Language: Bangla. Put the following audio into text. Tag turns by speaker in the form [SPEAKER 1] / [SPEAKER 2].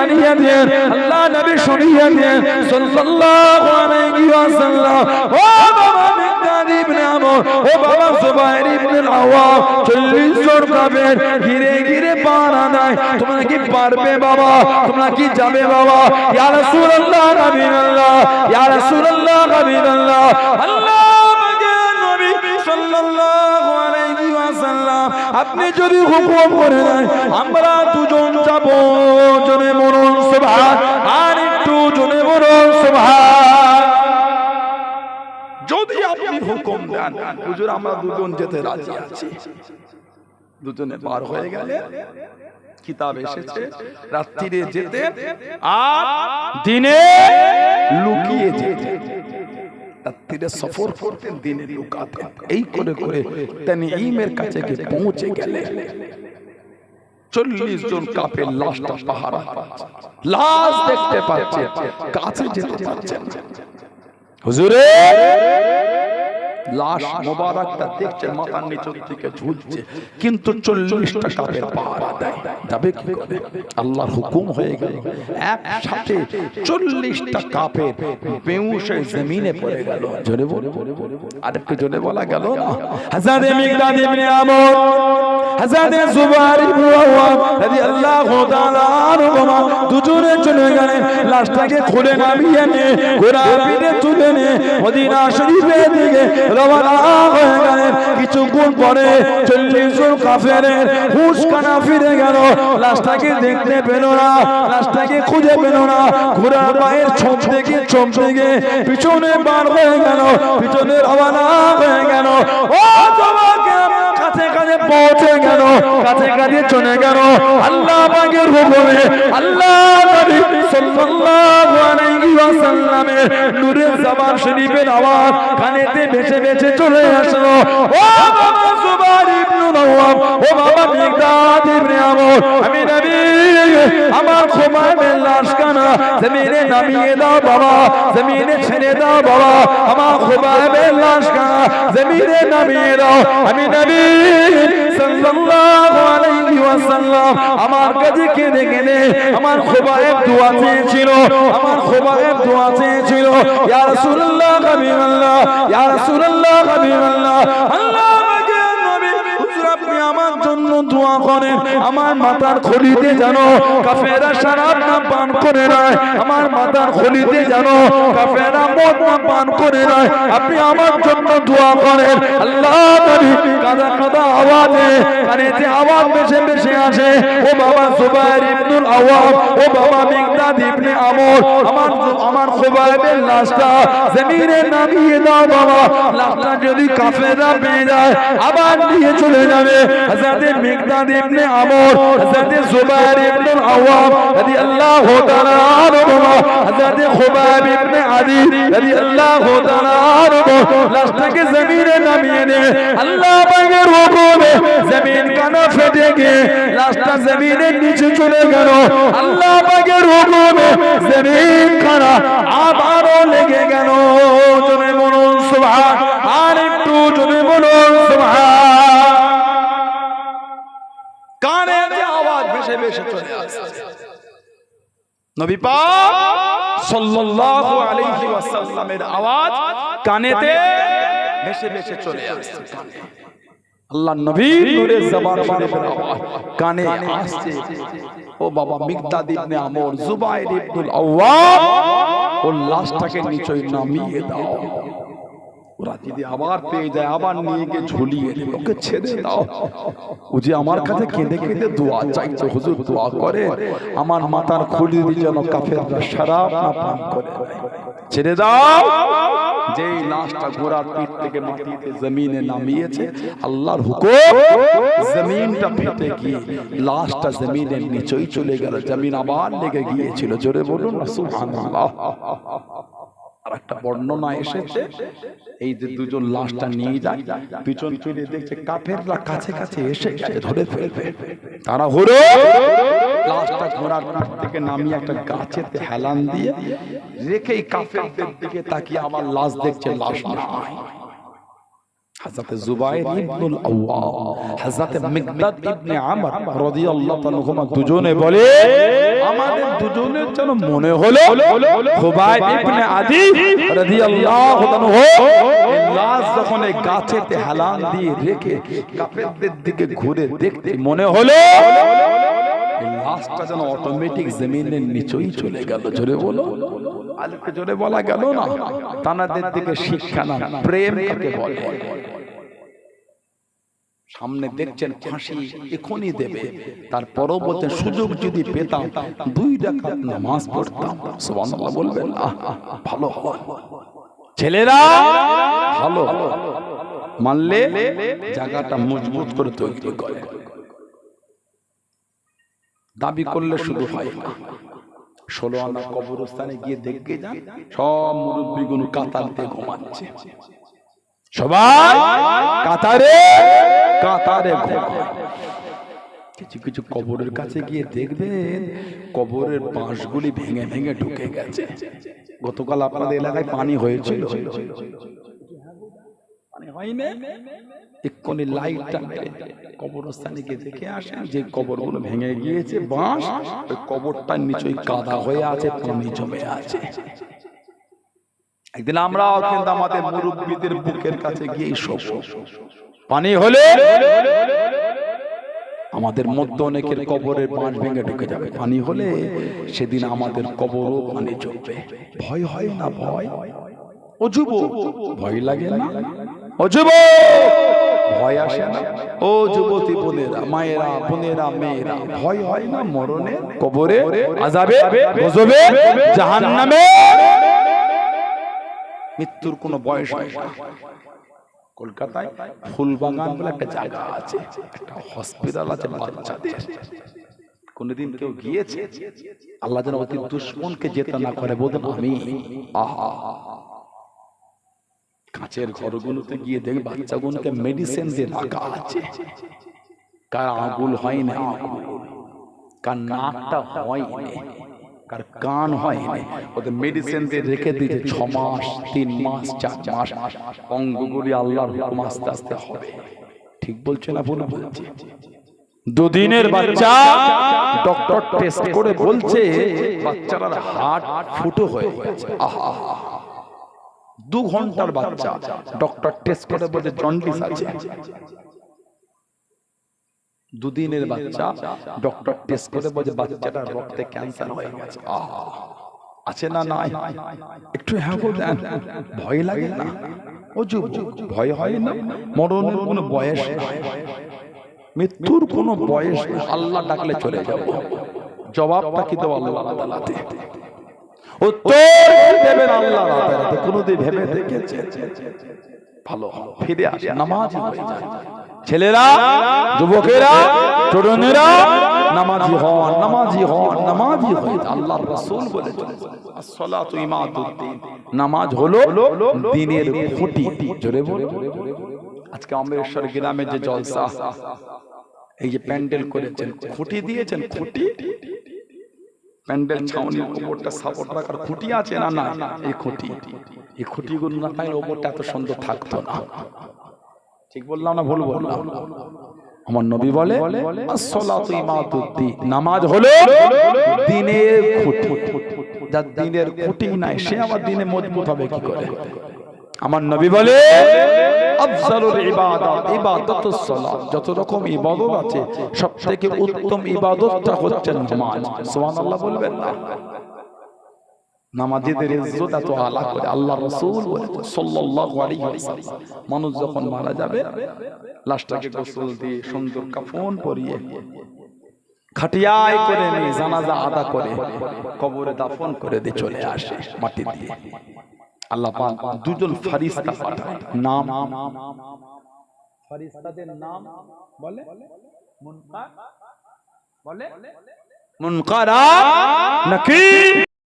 [SPEAKER 1] জানিয়ে দেন আল্লাহ নবী শুনিয়ে দেন সাল্লাল্লাহু আলাইহি ওয়াসাল্লাম, ও বাবা মিকদাদ ইবনে আমর, ও বাবা জুবাইর ইবনে আওয়াম 40 জন কাফের ঘিরে ঘিরে পাহারা দেয়, তোমরা কি পারবে বাবা? তোমরা কি যাবে বাবা? ইয়া রাসূলুল্লাহ নবীল্লাহ ইয়া রাসূলুল্লাহ নবীল্লাহ আল্লাহ আমাকে নবী সাল্লাল্লাহু আপনি যদি হুকুম করে আমরা দুজন যাব, জনে মরণ সুবহান আর একটু জনে মরণ সুবহান যদি আপনি হুকুম দেন, হুজুর, আমরা দুজন যেতে রাজি আছি। দুজনে পার হয়ে গেলে কিতাব এসেছে, রাত্রিরে যেতে, আর দিনে লুকিয়ে যেতে। রাত্রিরে সফর করতেন দিনে লুকাতেন এই করে করে তিনি ইমের কাছে গিয়ে পৌঁছে গেলেন। চল্লিশ জন কাপের লাশটা পাহারা লাশ দেখতে পাচ্ছে। কাছে যেতে পারছেন হুজুরে! লাশ মোবারকটা দেখছে মাথার নিচের দিকে ঝুলছে। কিন্তু চল্লিশটা কাপের পাহারা দেয়। যাবে কি করে? আল্লাহর হুকুম হয়ে গেল। একসাথে চল্লিশটা কাপের বেউসে জমিনে পড়ে গেল। জোরে বলে আর একটু জোরে বলা গেল না? হাজারে মিকদাদ ইবনে আমর। হাজারে জুবাইর ইবনে আওয়াম রাদিয়াল্লাহু তাআলা আনহুমা দুজনে চলে গেলেন। লাশটাকে খুলে নামিয়ে নিয়ে ঘোড়া পিঠে তুলে নিয়ে মদিনা শরীফের দিকে রওনা হয়ে গেলেন কিছুক্ষণ পরে চল্লিশ কাফেরের হুশ ফিরে গেল। লাশটাকে দেখতে পেল না, লাশটাকে খুঁজে পেল না। ঘোড়া পায়ের ছোপ থেকে ছোপ থেকে পিছনে বার হয়ে গেল, পিছনে রবানা হয়ে গেল। ও তোমাকে কাছে কাছে পৌঁছে গেল, কাছে কাছে চলে গেল। আল্লাহ পাকের হুকুমে আল্লাহ নবী সাল্লাল্লাহু আলাইহি ওয়াসাল্লামের জবান শরীফের আওয়াজ কানেতে ভেসে ভেসে চলে আসলো। ও বাবা জুবাইর ইবনে নওয়াব ও বাবা মিকদাদ ইবনে আমর, আমি নবী, আমার খোমায়ের লাশ কানা জমিনে নামিয়ে দাও বাবা, জমিনে ছেড়ে দাও বাবা, আমার খোমায়ের লাশ কানা জমিনে নামিয়ে দাও। আমি নবী সাল্লাল্লাহু আলাইহি ওয়াসাল্লাম আমার কাছে কেঁদে কেঁদে আমার খোবায়েব দোয়া চেয়েছিল, আমার খোবায়েব দোয়া চেয়েছিল, ইয়া রাসূলুল্লাহ হাবিবাল্লাহ, ইয়া রাসূলুল্লাহ হাবিবাল্লাহ, আল্লাহ জন্য দোয়া করেন আমার মাথার খলিতে জানো কাফেরা শরাব না পান করে নাই আমার মাথার খলিতে জানো কাফেরা মদ না পান করে নাই আপনি আমার জন্য দোয়া করেন। আল্লাহ নবী কাদা কাদা আওয়াজে, কানেতে আওয়াজ বেশে বেশে আসে। ও বাবা জুবাইর ইবনুল আওয়াম, ও বাবা মিকদাদ ইবনে আমর। আমার আমার খুবাইবের লাশটা জমিনে নামিয়ে দাও বাবা। লাশটা যদি কাফেররা পেয়ে যায়, আবার নিয়ে চলে যাবে। হযরত মিকদাদ ইবনে আমর হযরত জুবাইর ইবনুল আওয়াম রাদিয়াল্লাহু তাআলা আনহু হযরত খুবাইব ইবনে আদি রাদিয়াল্লাহু তাআলা আনহু লাশটাকে জমিনে নামিয়ে দেবে আল্লাহ পাকের হুকুমে জমিন কানা ফেটে গিয়ে লাশটা জমিনের নিচে চলে গেল আল্লাহ পাকের হুকুমে জমিন কানা আবারও লেগে গেল নবী পাক সাল্লাল্লাহু আলাইহি ওয়াসাল্লামের আওয়াজ কানেতে ভেসে ভেসে চলে আসছে। আল্লাহ নবী নূরে জবান শরীফের আওয়াজ কানে আসছে। ও বাবা মিকদাদ ইবনে আমর জুবাইর ইবনুল আওয়াম ও লাশটাকে নিচে নামিয়ে দাও। ওরা যদি আবার পেয়ে যায় আবার নিয়ে গিয়ে ঝুলিয়ে ওকে ছেড়ে দাও। ও যে আমার কাছে কেঁদে কেঁদে দোয়া চাইছে হুজুর দোয়া করে। আমার মাথার খুলি যেন কাফেররা শরাব না পান করে। ছেড়ে দাও। যেই লাশটা ঘোড়ার পিঠ থেকে মাটিতে জমিনে নামিয়েছে আল্লাহর হুকুম জমিনটা ফেটে গিয়ে লাশটা জমিনের নিচেই চলে গেল। জমিন আবার লেগে গিয়েছিল। জোরে বলুন না সুবহানাল্লাহ। বর্ণনা এসেছে, এই যে দুজন লাশটা নিয়ে যায়, পিছন ফিরে দেখছে কাফেররা কাছে কাছে এসে ধরে ফেলবে। তারা লাশটা ঘোড়ার থেকে নামিয়ে একটা হেলান দিয়ে কাফেরদের দিকে তাকিয়ে লাশ দেখছে, লাশ দুজনে বলে আমাদের দুজনের যেন মনে হলো খুবাইব ইবনে আদি রাদিয়াল্লাহু এই লাশ যখন এই গাছেতে হেলান দিয়ে রেখে কাফেরদের দিকে ঘুরে দেখতে মনে হলো লাশটা যেন অটোমেটিক জমিনের নিচেই চলে গেল জোরে বলো জোরে বলা গেল না তানাদের দিকে শিক্ষা না প্রেম বলে সামনে দেখছেন ফাঁসি এখনই দেবে। তার পরবর্তী সুযোগ যদি পেতাম দুই রাকাত নামাজ পড়তাম। সুবহানাল্লাহ বলবেন ভালো ছেলেরা ভালো। মানলে জায়গাটা মজবুত করে তৈরি করে। দাবি করলে শুধু হয়। না ষোলো আনা কবরস্থানে গিয়ে দেখবে যান সব মুরব্বীগুলো কাতার দিয়ে ঘুমাচ্ছে। সবাই কাতারে কাতারে কিছু কিছু কবরের কাছে গিয়ে দেখবেন কবরের বাঁশগুলি ভেঙে ভেঙে ঢুকে গেছে। গতকাল আপনাদের এলাকায় পানি হয়েছিল। এক্ষুনি লাইটটা কবরস্থানে গিয়ে দেখে আসেন যে কবরগুলো ভেঙে গিয়েছে, বাঁশ। ওই কবরটার নিচে কাদা হয়ে আছে, পানি জমে আছে। একদিন আমরাও কিন্তু আমাদের মুরব্বীদের বুকের কাছে গিয়ে সব পানি হলে আমাদের মধ্যে অনেকের কবরের বাঁশ ভেঙে ঢুকে যাবে। পানি হলে সেদিন আমাদের কবরও পানি চলবে ভয় হয় না ভয় যুব ভয় লাগে না? যুব ভয় আসে না? ও যুবতী বোনেরা মায়েরা বোনেরা মেয়েরা ভয় হয় না মরণে কবরে আজাবে গজবে জাহান্নামে মৃত্যুর কোনো বয়স হয় না কলকাতায় ফুলবাগান বলে একটা জায়গা আছে, একটা হসপিটাল আছে, বাচ্চাদের। কোনদিন কেউ গিয়েছে, আল্লাহ যেন অতি দুশ্মনকে যেতে না করে বলতেন আমি, আহা, কাঁচের ঘরগুলোতে গিয়ে দেখে বাচ্চাগুলোকে মেডিসিন দিয়ে রাখা আছে। কার আগুল হয় না, কার নাকটা হয়নি কার কান হয়নি ওদের মেডিসিন দিয়ে রেখে দিয়েছে ছ মাস তিন মাস চার মাস অঙ্গগুলি আল্লাহর হুকুম আস্তে আস্তে হবে। ঠিক বলছে না ভুল বলছে? দুদিনের বাচ্চা ডক্টর টেস্ট করে বলছে বাচ্চাটার হার্ট ফুটো হয়ে গেছে। আহা আহা দু ঘণ্টার বাচ্চা। ডক্টর টেস্ট করে বলছে জন্ডিস আছে। দুদিনের বাচ্চা ডক্টর টেস্ট করে বলছে বাচ্চাটার রক্তে ক্যান্সার হয়ে গেছে। আছে না নাই? একটু হ্যাঁ দেন। ভয় লাগে না? ও ভয় হয় না? মরণের কোনো বয়স মৃত্যুর কোনো বয়স আল্লাহ ডাকলে চলে যাব। জবাবটা কি দেবো আল্লাহ আদালতে উত্তর দেবেন আল্লাহ কোনোদিন ভেবে দেখেছে ভালো ফিরে আসে নামাজ হয়ে যায়। ছেলেরা যুবকেরা তরুণেরা নামাজি হন নামাজি হন নামাজি হয়ে। আল্লাহর রাসূল বলেছেন আসসালাতু ইমাদুদ্দিন নামাজ হলো দিনের খুঁটি। জোরে বলো আজকে অমরেশ্বর গ্রামে যে জলসা এই যে প্যান্ডেল করেছেন খুঁটি দিয়েছেন খুঁটি প্যান্ডেল ছাউনির উপরটা সাপোর্ট রাখার খুঁটি আছে না না? এই খুঁটি। এই খুঁটিগুলো না পাইলে ওপরটা এত সুন্দর থাকতো না। ঠিক বললাম না ভুল বললাম? আমার নবী বলে নামাজ হলো দিনের খুঁটি। যার দিনের খুঁটি নাই সে আমার দিনে মজবুত হবে কি করে? আমার নবী বলে যত রকম ইবাদত আছে, সবথেকে উত্তম বলবেন নামাজিদের আল্লাহ মানুষ যখন মারা যাবে সুন্দর কাফন পরিয়ে খাটিয়ায় করে নিয়ে জানাজা আদা করে কবরে দাফন করে দিয়ে চলে আসে মাটি দিয়ে। আল্লাহ পাক দুজন ফারিস্তা পাঠায়। নাম ফারিস্তাদের নাম বলে? মুনকার? বলে? মুনকারা নাকির